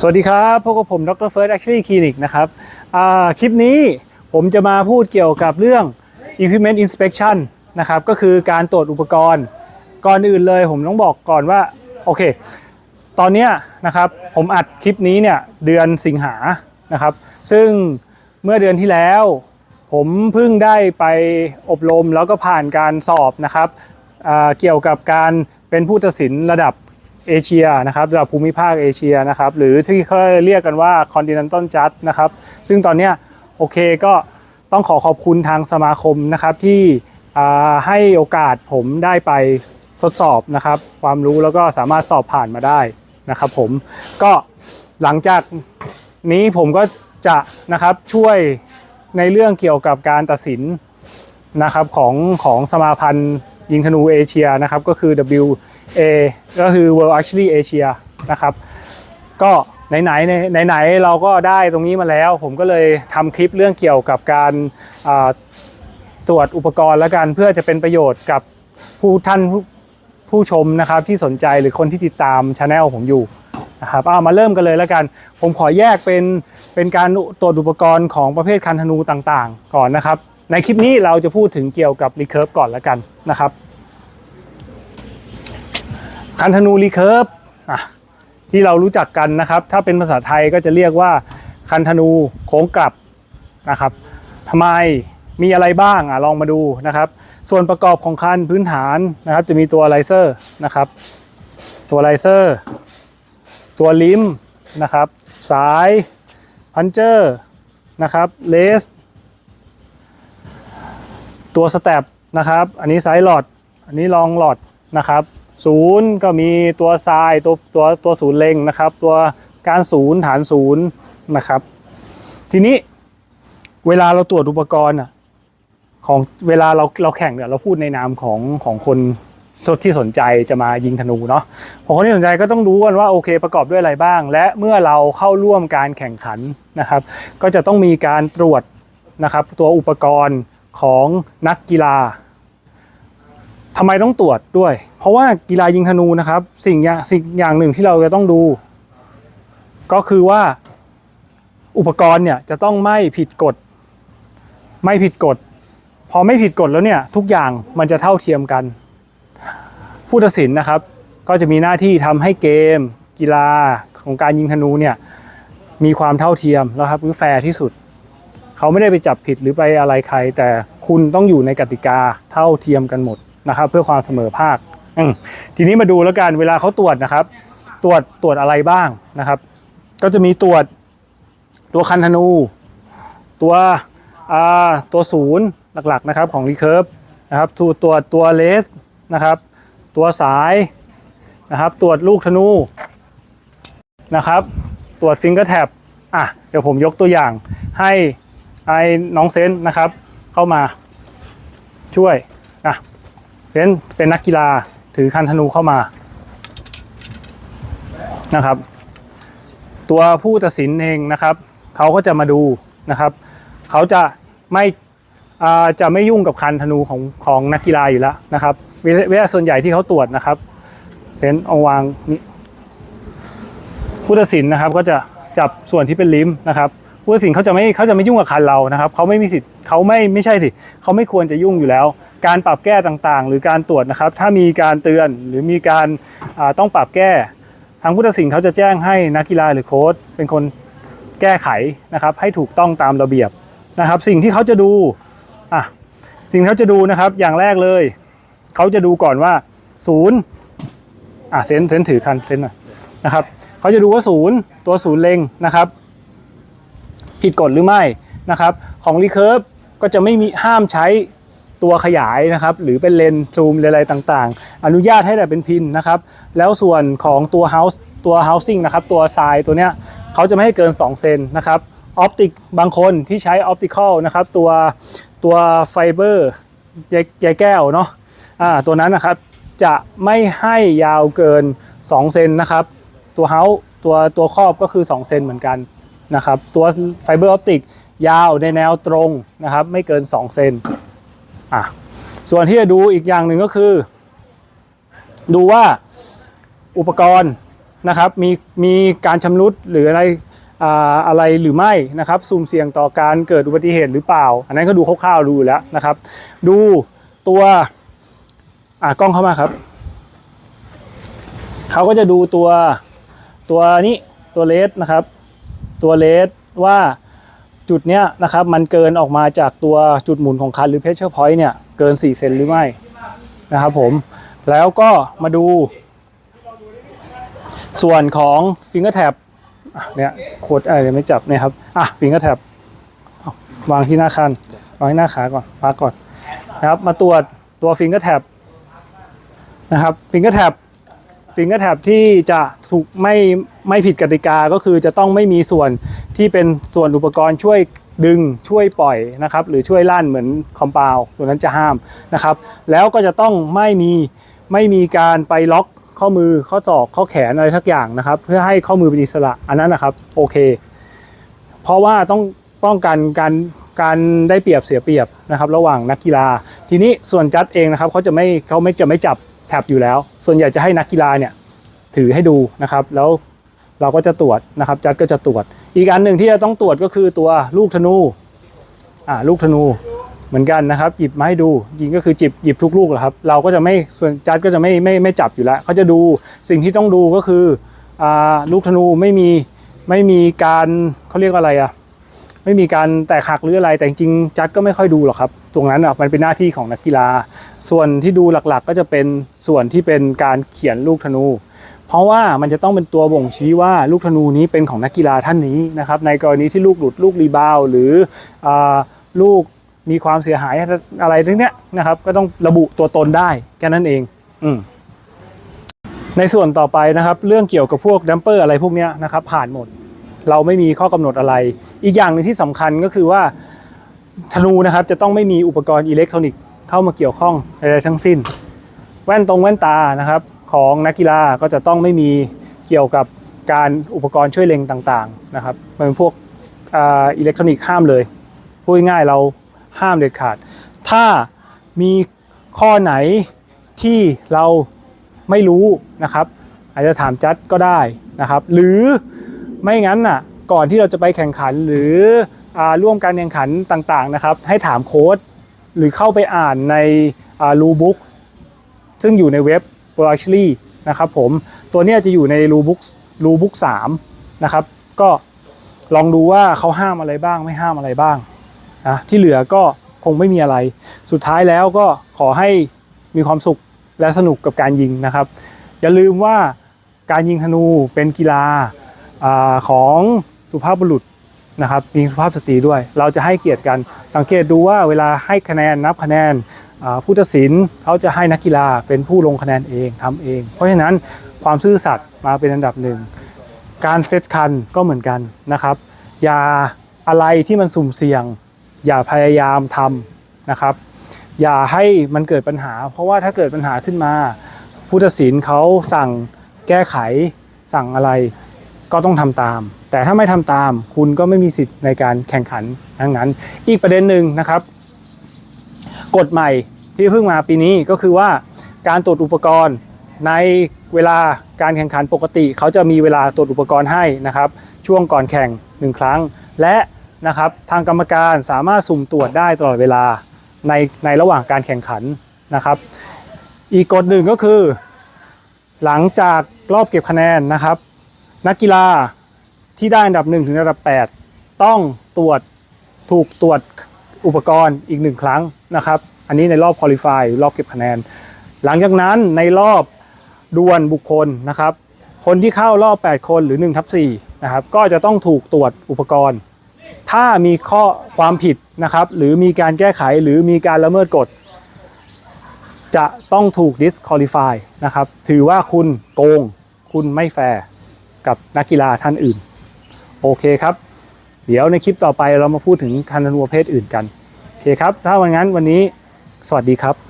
สวัสดีครับพบกับผมดรเฟิร์สแอคชั่นคลินิกนะครับคลิปนี้ผมจะมาพูดเกี่ยวกับเรื่อง equipment inspection นะครับก็คือการตรวจอุปกรณ์ ก่อนอื่นเลยผมต้องบอกก่อนว่า โอเค ตอนนี้นะครับผมอัดคลิปนี้เนี่ยเดือนสิงหานะครับ ซึ่งเมื่อเดือนที่แล้ว ผมเพิ่งได้ไปอบรมแล้วก็ผ่านการสอบนะครับเกี่ยวกับการเป็นผู้ตัดสินระดับ เอเชียนะครับระดับภูมิภาคเอเชียนะครับหรือที่เขาเรียกกันว่า Continental Judge นะครับซึ่งตอนนี้โอเคก็ต้องขอขอบคุณทางสมาคมนะครับที่ให้โอกาสผมได้ไปทดสอบนะครับความรู้แล้วก็สามารถสอบผ่านมาได้นะครับผมก็หลังจากนี้ผมก็จะนะครับช่วยในเรื่องเกี่ยวกับการตัดสินนะครับของของสมาพันธ์ยิงธนูเอเชียนะครับก็คือ A ก็คือ World Archery Asia นะครับ ก็ไหนๆไหนไหนๆเราก็ได้ตรงนี้มาแล้ว ผมก็เลยทำคลิปเรื่องเกี่ยวกับการตรวจอุปกรณ์แล้วกันเพื่อจะเป็นประโยชน์กับผู้ท่านผู้ผู้ชมนะครับที่สนใจหรือคนที่ติดตามช anel ผมอยู่นะครับเอามาเริ่มกันเลยแล้วกัน ผมขอแยกเป็นเป็นการตรวจอุปกรณ์ของประเภทคันธนูต่างๆ ก่อนนะครับ ในคลิปนี้เราจะพูดถึงเกี่ยวกับรีเคิร์ฟก่อนแล้วกันนะครับ คันธนูรีเคิร์ฟที่เรารู้จักกันนะครับ ถ้าเป็นภาษาไทยก็จะเรียกว่าคันธนูโค้งกลับนะครับทำไมมีอะไรบ้างอะลองมาดูนะครับ ส่วนประกอบของคันพื้นฐานนะครับ จะมีตัวไลเซอร์นะครับ ตัวไลเซอร์ ตัวลิมนะครับ สายพันเจอร์นะครับเลสตัวสเต็ปนะครับ อันนี้ไซส์หลอด อันนี้ลองหลอดนะครับ ศูนย์ก็มีตัวทรายตัวตัวตัวศูนย์เล็งนะครับ ตัวการศูนย์ฐานศูนย์นะครับ ทีนี้เวลาเราตรวจอุปกรณ์อะของเวลาเราเราแข่งเนี่ยเราพูดในนามของของคนที่สนใจจะมายิงธนูเนาะขอคนที่สนใจก็ต้องรู้กันว่าโอเคประกอบด้วยอะไรบ้าง และเมื่อเราเข้าร่วมการแข่งขันนะครับ ก็จะต้องมีการตรวจนะครับตัวอุปกรณ์ของนักกีฬา ทำไมต้องตรวจด้วย เพราะว่ากีฬายิงธนูนะครับ สิ่งอย่างสิ่งอย่างหนึ่งที่เราจะต้องดู ก็คือว่าอุปกรณ์เนี่ยจะต้องไม่ผิดกฎ ไม่ผิดกฎ พอไม่ผิดกฎแล้วเนี่ยทุกอย่างมันจะเท่าเทียมกัน ผู้ตัดสินนะครับ ก็จะมีหน้าที่ทำให้เกม กีฬาของการยิงธนูเนี่ยมีความเท่าเทียมแล้วครับคือแฟร์ที่สุด เขาไม่ได้ไปจับผิดหรือไปอะไรใคร แต่คุณต้องอยู่ในกติกาเท่าเทียมกันหมด นะครับ เพื่อความเสมอภาคทีนี้มาดูแล้วกันเวลาเขาตรวจนะครับ ตรวจตรวจอะไรบ้างนะครับ ก็จะมีตรวจตัวคันธนู ตัวตัวศูนย์หลักๆนะครับของรีเคิร์ฟนะครับตัวตัวตัวเลสนะครับตัวสายนะครับ ตรวจลูกธนูนะครับ ตรวจฟิงเกอร์แท็บอะเดี๋ยวผมยกตัวอย่างให้ไอ้น้องเซนนะครับ เข้ามาช่วย เซนเป็นนักกีฬาถือคันธนูเข้ามานะครับ ตัวผู้ตัดสินเองนะครับเขาก็จะมาดูนะครับเขาจะไม่จะไม่ยุ่งกับคันธนูของของนักกีฬาอยู่แล้วนะครับเวลาส่วนใหญ่ที่เขาตรวจนะครับเซนเอาวางนี่ผู้ตัดสินนะครับก็จะจับส่วนที่เป็นลิมนะครับ ผู้ตัดสินเขาจะไม่เขาจะไม่ยุ่งกับคันเรานะครับเขาไม่มีสิทธิ์เขาไม่ไม่ใช่สิเขาไม่ควรจะยุ่งอยู่แล้ว การปรับแก้ต่างๆ หรือการตรวจนะครับ ถ้ามีการเตือนหรือมีการต้องปรับแก้ ทางผู้ตัดสินเขาจะแจ้งให้นักกีฬาหรือโค้ชเป็นคนแก้ไขนะครับ ให้ถูกต้องตามระเบียบนะครับ สิ่งที่เขาจะดูอะสิ่งที่เขาจะดูนะครับอย่างแรกเลย เขาจะดูก่อนว่าศูนย์อะเซนเซนถือคันเซนหน่อยนะครับเขาจะดูว่าศูนย์ตัวศูนย์เล็งนะครับ ผิดกฎหรือไม่นะครับของรีเคิร์ฟก็จะไม่มีห้ามใช้ตัวขยายนะครับหรือเป็นเลนส์ซูมอะไรต่างๆ อนุญาตให้แต่เป็นพินนะครับแล้วส่วนของตัว house ตัว housing นะครับตัวทรายตัวเนี้ยเขาจะไม่ให้เกิน 2 เซนนะครับออปติกบางคนที่ใช้ออปติคอลนะครับตัวตัวไฟเบอร์ใยแก้วเนาะอ่าตัวนั้นนะครับจะไม่ให้ยาวเกิน 2 เซนนะครับตัวเฮาตัวตัวครอบก็คือ 2 เซนเหมือนกัน นะครับตัวไฟเบอร์ออปติกยาวในแนวตรงนะครับไม่เกิน 2 เซนอะส่วนที่จะดูอีกอย่างหนึ่งก็คือ ดูว่าอุปกรณ์นะครับมีมีการชำรุดหรืออะไรอ่าอะไรหรือไม่นะครับสุ่มเสี่ยงต่อการเกิดอุบัติเหตุหรือเปล่า อันนั้นก็ดูคร่าวๆดูแล้วนะครับ ดูตัวอ่ากล้องเข้ามาครับ เขาก็จะดูตัวตัวนี้ตัวเลสนะครับ ตัวเลสว่าจุดเนี้ยนะครับมันเกินออกมาจากตัวจุดหมุนของคันหรือเพชเชอร์พอยต์เนี่ยเกิน 4 เซนหรือไม่นะครับผมแล้วก็มาดู ส่วนของฟิงเกอร์แท็บเนี่ยโคดอะไรไม่จับเนี่ยครับอะฟิงเกอร์แท็บวางที่หน้าคันวางที่หน้าขาก่อนพักก่อนนะครับมาตรวจตัวฟิงเกอร์แท็บนะครับฟิงเกอร์แท็บ ฟิงเกอร์แท็บที่จะถูกไม่ไม่ผิดกติกาก็คือจะต้องไม่มีส่วนที่เป็นส่วนอุปกรณ์ช่วยดึงช่วยปล่อยนะครับ หรือช่วยลั่นเหมือนคอมเปลตัวนั้นจะห้ามนะครับ แล้วก็จะต้องไม่มีไม่มีการไปล็อกข้อมือข้อศอกข้อแขนอะไรทักอย่างนะครับ เพื่อให้ข้อมือเป็นอิสระอันนั้นนะครับโอเค เพราะว่าต้องป้องกันการการได้เปรียบเสียเปรียบนะครับ ระหว่างนักกีฬา ทีนี้ส่วนจัดเองนะครับเขาจะไม่เขาไม่จะไม่จับ แท็บอยู่แล้ว ส่วนใหญ่จะให้นักกีฬาเนี่ยถือให้ดูนะครับ แล้วเราก็จะตรวจนะครับจัดก็จะตรวจ อีกอันหนึ่งที่จะต้องตรวจก็คือตัวลูกธนูอ่าลูกธนูเหมือนกันนะครับ หยิบมาให้ดูจริงก็คือจิบหยิบทุกลูกแหละครับ เราก็จะไม่ส่วนจัดก็จะไม่ไม่ไม่จับอยู่แล้วเขาจะดูสิ่งที่ต้องดูก็คืออ่าลูกธนูไม่มีไม่มีการเขาเรียกอะไรอะ ไม่มีการแตกหักหรืออะไร แต่จริงๆจัดก็ไม่ค่อยดูหรอกครับ ตรงนั้นอะมันเป็นหน้าที่ของนักกีฬา ส่วนที่ดูหลักๆ ก็จะเป็นส่วนที่เป็นการเขียนลูกธนู เพราะว่ามันจะต้องเป็นตัวบ่งชี้ว่าลูกธนูนี้เป็นของนักกีฬาท่านนี้นะครับ ในกรณีที่ลูกหลุดลูกรีบาวหรืออลูกมีความเสียหายอะไรทั้งเนี้ยนะครับ ก็ต้องระบุตัวตนได้แค่นั้นเอง อืในส่วนต่อไปนะครับ เรื่องเกี่ยวกับพวกดัมเปอร์อะไรพวกนี้นะครับผ่านหมด เราไม่มีข้อกำหนดอะไร อีกอย่างหนึ่งที่สำคัญก็คือว่าธนูนะครับจะต้องไม่มีอุปกรณ์อิเล็กทรอนิกส์เข้ามาเกี่ยวข้องอะไรทั้งสิ้น แว่นตรงแว่นตานะครับของนักกีฬาก็จะต้องไม่มีเกี่ยวกับการอุปกรณ์ช่วยเล็งต่างๆนะครับมันเป็นพวกอ่าอิเล็กทรอนิกส์ห้ามเลยพูดง่ายเราห้ามเด็ดขาด ถ้ามีข้อไหนที่เราไม่รู้นะครับ อาจจะถามจัดก็ได้นะครับ หรือ ไม่งั้นน่ะก่อนที่เราจะไปแข่งขันหรืออร่วมการแข่งขันต่างๆนะครับ ให้ถามโค้ดหรือเข้าไปอ่านในรูบุ๊กซึ่งอยู่ในเว็บ v o r a c h l y นะครับผมตัวนี้จะอยู่ในรูบุ๊กรูบุ๊กสามนะครับ ก็ลองดูว่าเขาห้ามอะไรบ้างไม่ห้ามอะไรบ้างนะที่เหลือก็คงไม่มีอะไร สุดท้ายแล้วก็ขอให้มีความสุขและสนุกกับการยิงนะครับ อย่าลืมว่าการยิงธนูเป็นกีฬา อของสุภาพบุรุษนะครับมีสุภาพสตรีด้วย เราจะให้เกียรติกันสังเกตดูว่าเวลาให้คะแนนนับคะแนนผู้ตัดสินเขาจะให้นักกีฬาเป็นผู้ลงคะแนนเองทำเอง เพราะฉะนั้นความซื่อสัตย์มาเป็นอันดับหนึ่งการเซตคันก็เหมือนกันนะครับอย่าอะไรที่มันสุ่มเสี่ยง อย่าพยายามทำนะครับ อย่าให้มันเกิดปัญหา เพราะว่าถ้าเกิดปัญหาขึ้นมา ผู้ตัดสินเขาสั่งแก้ไขสั่งอะไร ก็ต้องทำตาม แต่ถ้าไม่ทำตามคุณก็ไม่มีสิทธิ์ในการแข่งขันทั้งนั้น อีกประเด็นหนึ่งนะครับ กฎใหม่ที่เพิ่งมาปีนี้ก็คือว่าการตรวจอุปกรณ์ในเวลาการแข่งขันปกติ เขาจะมีเวลาตรวจอุปกรณ์ให้นะครับ ช่วงก่อนแข่งหนึ่งครั้ง และนะครับทางกรรมการสามารถสุ่มตรวจได้ตลอดเวลาในในระหว่างการแข่งขันนะครับ อีกกฎหนึ่งก็คือ หลังจากรอบเก็บคะแนนนะครับ นักกีฬาที่ได้อันดับ1ถึงอันดับ 8 ต้องตรวจถูกตรวจอุปกรณ์อีกหนึ่งครั้งนะครับ อันนี้ในรอบคอลิฟายรอบเก็บคะแนน หลังจากนั้นในรอบดวลบุคคลนะครับ คนที่เข้ารอบ 8 คนหรือ1ทับ4นะครับก็จะต้องถูกตรวจอุปกรณ์ ถ้ามีข้อความผิดนะครับหรือมีการแก้ไขหรือมีการละเมิดกฎ จะต้องถูก disqualify นะครับถือว่าคุณโกง คุณไม่แฟร์ กับนักกีฬาท่านอื่น โอเคครับ เดี๋ยวในคลิปต่อไปเรามาพูดถึงคันธนูประเภทอื่นกัน โอเคครับ ถ้าวันงั้นวันนี้ สวัสดีครับ